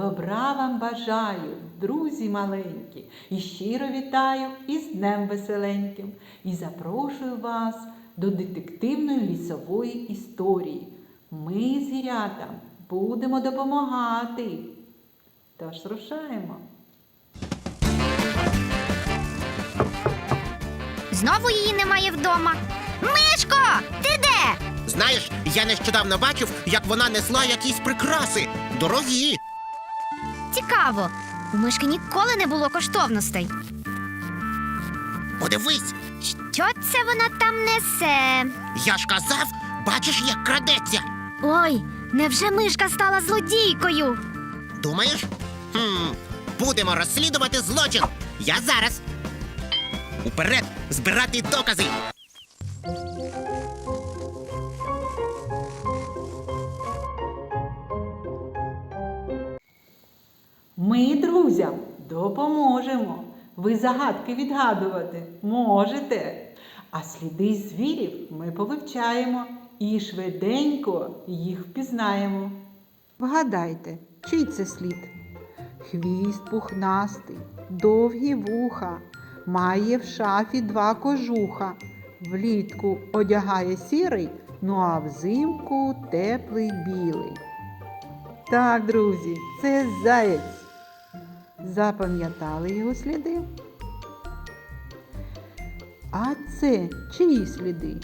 Добра вам бажаю, друзі маленькі, і щиро вітаю із Днем Веселеньким і запрошую вас до детективної лісової історії. Ми звірятам будемо допомагати. Тож рушаємо. Знову її немає вдома. Мишко, ти де? Знаєш, я нещодавно бачив, як вона несла якісь прикраси. Дорогі. Цікаво. У мишки ніколи не було коштовностей. Подивись, Що це вона там несе? я ж казав, бачиш, як крадеться. Ой, невже мишка стала злодійкою? Думаєш? Хм, будемо розслідувати злочин. Я зараз. Уперед, збирати докази. Ми, друзям, допоможемо. Ви загадки відгадувати можете. А сліди звірів ми повивчаємо і швиденько їх впізнаємо. Вгадайте, чий це слід? Хвіст пухнастий, довгі вуха, має в шафі два кожуха. Влітку одягає сірий, ну а взимку теплий білий. Так, друзі, це заєць. Запам'ятали його сліди? А це чиї сліди?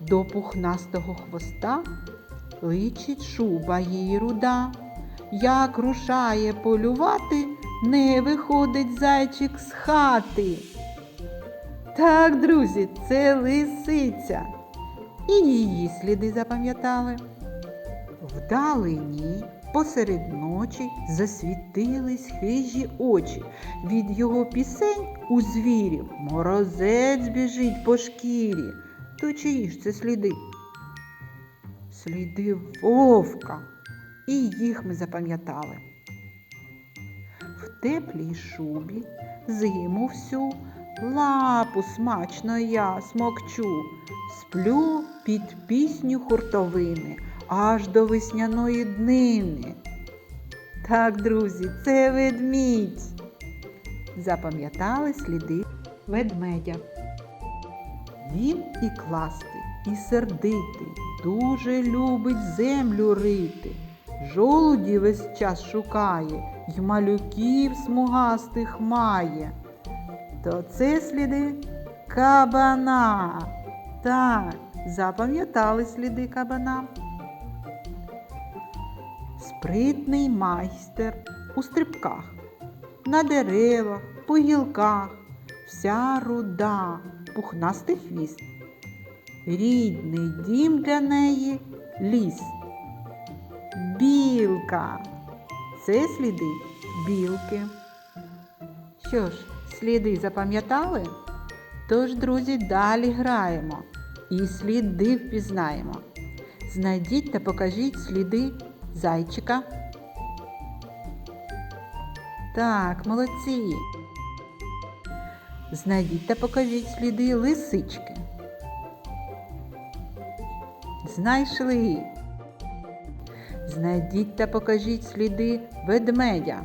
До пухнастого хвоста личить шуба її руда. Як рушає полювати, не виходить зайчик з хати. Так, друзі, це лисиця. І її сліди запам'ятали. Вдалині посеред ночі засвітились хижі очі. Від його пісень у звірів морозець біжить по шкірі. То чиї ж це сліди? Сліди вовка. І їх ми запам'ятали. В теплій шубі зиму всю лапу смачно я смокчу, сплю під пісню хуртовини аж до весняної днини. Так, друзі, це ведмідь. Запам'ятали сліди ведмедя. Він і кластий, і сердитий, дуже любить землю рити. Жолуді весь час шукає, й малюків смугастих має. То це сліди кабана. Так, запам'ятали сліди кабана. Спритний майстер у стрибках, на деревах, по гілках, вся руда, пухнастий хвіст. Рідний дім для неї ліс. Білка. Це сліди білки. Що ж, сліди запам'ятали? Тож, друзі, далі граємо і сліди впізнаємо. Знайдіть та покажіть сліди зайчика. Так, молодці. Знайдіть та покажіть сліди лисички. Знайшли. Знайдіть та покажіть сліди ведмедя.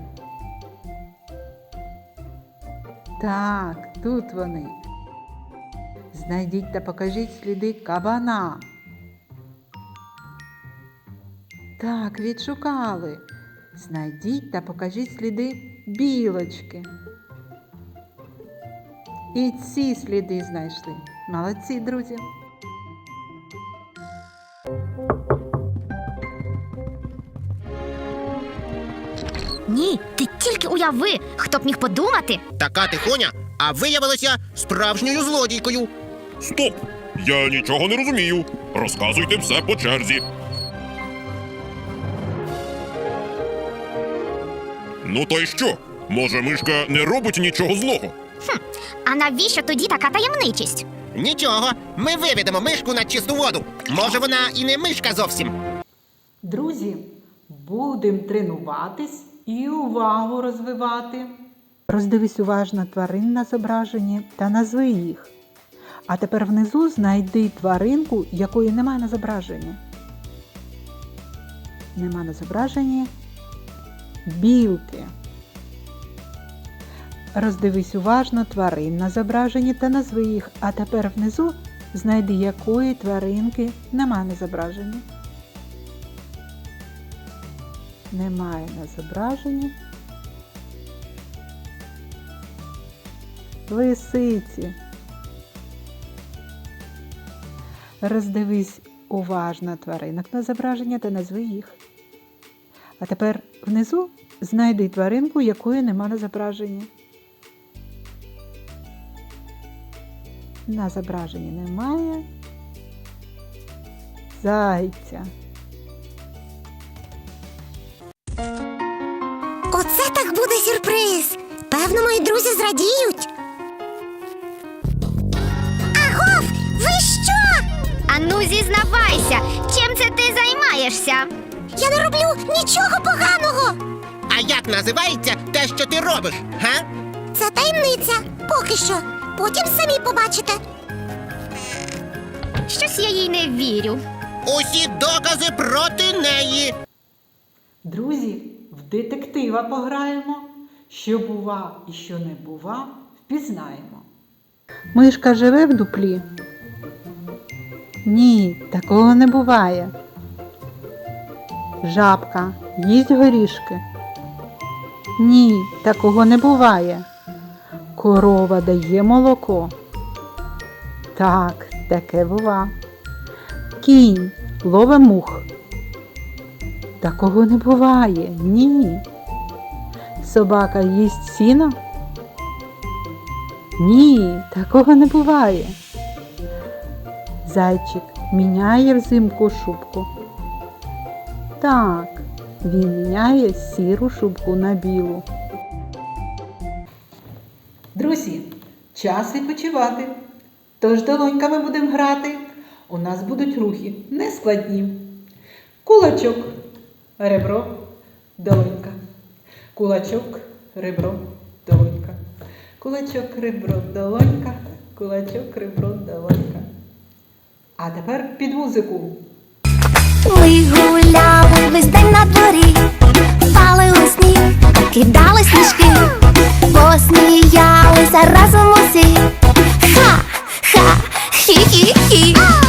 Так, тут вони. Знайдіть та покажіть сліди кабана. Так, відшукали. Знайдіть та покажіть сліди білочки. І ці сліди знайшли. Молодці, друзі. Ні, ти тільки уяви, хто б міг подумати. Така тихоня, а виявилася справжньою злодійкою. Стоп! Я нічого не розумію. Розказуйте все по черзі. Ну то й що? Може, мишка не робить нічого злого? А навіщо тоді така таємничість? Нічого, ми виведемо мишку на чисту воду. Може, вона і не мишка зовсім. Друзі, будемо тренуватись і увагу розвивати. Роздивись уважно тварин на зображенні та назви їх. А тепер внизу знайди тваринку, якої немає на зображенні. Нема на зображенні білки. Роздивись уважно тварин на зображенні та назви їх. А тепер внизу знайди, якої тваринки немає на зображенні. Немає на зображенні. Лисиці. Роздивись уважно тваринок на зображення та назви їх. А тепер внизу знайди тваринку, якої нема на зображенні. На зображенні немає. Зайця. Оце так буде сюрприз. Певно, мої друзі зрадіють. Агов, ви що? Ану, зізнавайся, чим це ти займаєшся? Я не роблю нічого поганого. А як називається те, що ти робиш? Га? Це таємниця. Поки що. Потім самі побачите. Щось я їй не вірю. Усі докази проти неї. Друзі, в детектива пограємо. Що бува і що не бува, впізнаємо. Мишка живе в дуплі? Ні, такого не буває. Жабка їсть горішки? Ні, такого не буває. Корова дає молоко? Так, таке бува. Кінь лове мух. Такого не буває. Ні. Собака їсть сіно? Ні, такого не буває. Зайчик міняє взимку шубку. Так, він міняє сіру шубку на білу. Друзі, час відпочивати. Тож долоньками будемо грати. У нас будуть рухи нескладні. Кулачок, ребро, долонька. Кулачок, ребро, долонька. Кулачок, ребро, долонька. Кулачок, ребро, долонька. А тепер під музику. Ми гуляли весь день на дворі, палили сніг, кидали сніжки, посміялися разом усі. Ха, ха, хі-хі-хі.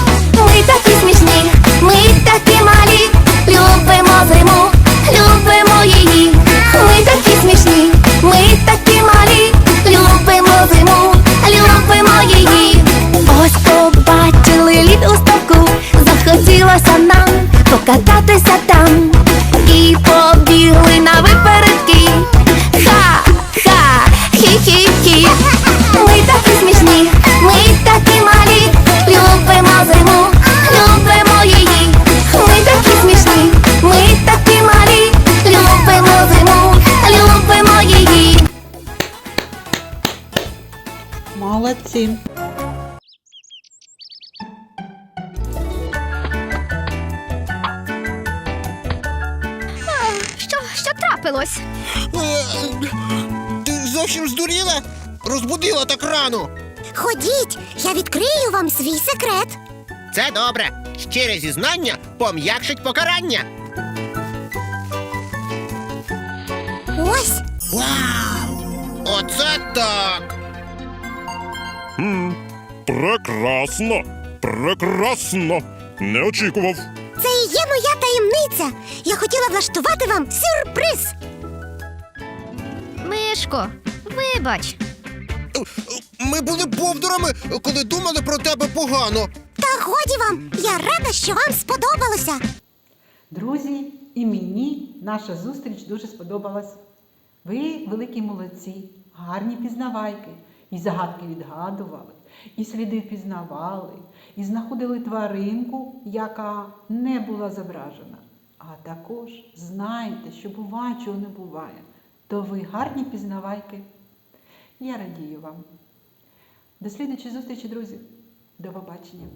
Трапилось? Е, Ти зовсім здуріла? Розбудила так рано. Ходіть, я відкрию вам свій секрет. Це добре. Щире зізнання пом'якшить покарання. Ось Вау! Оце так! Прекрасно, прекрасно. Не очікував. Це і є моя таємниця. Я хотіла влаштувати вам сюрприз. Мишко, вибач. Ми були бовдурами, коли думали про тебе погано. Та годі вам, я рада, що вам сподобалося. Друзі, і мені наша зустріч дуже сподобалась. Ви великі молодці, гарні пізнавайки і загадки відгадували. і сліди впізнавали, і знаходили тваринку, яка не була зображена. А також знайте, що буває, чого не буває, то ви гарні пізнавайки. Я радію вам. До слідчої зустрічі, друзі. До побачення.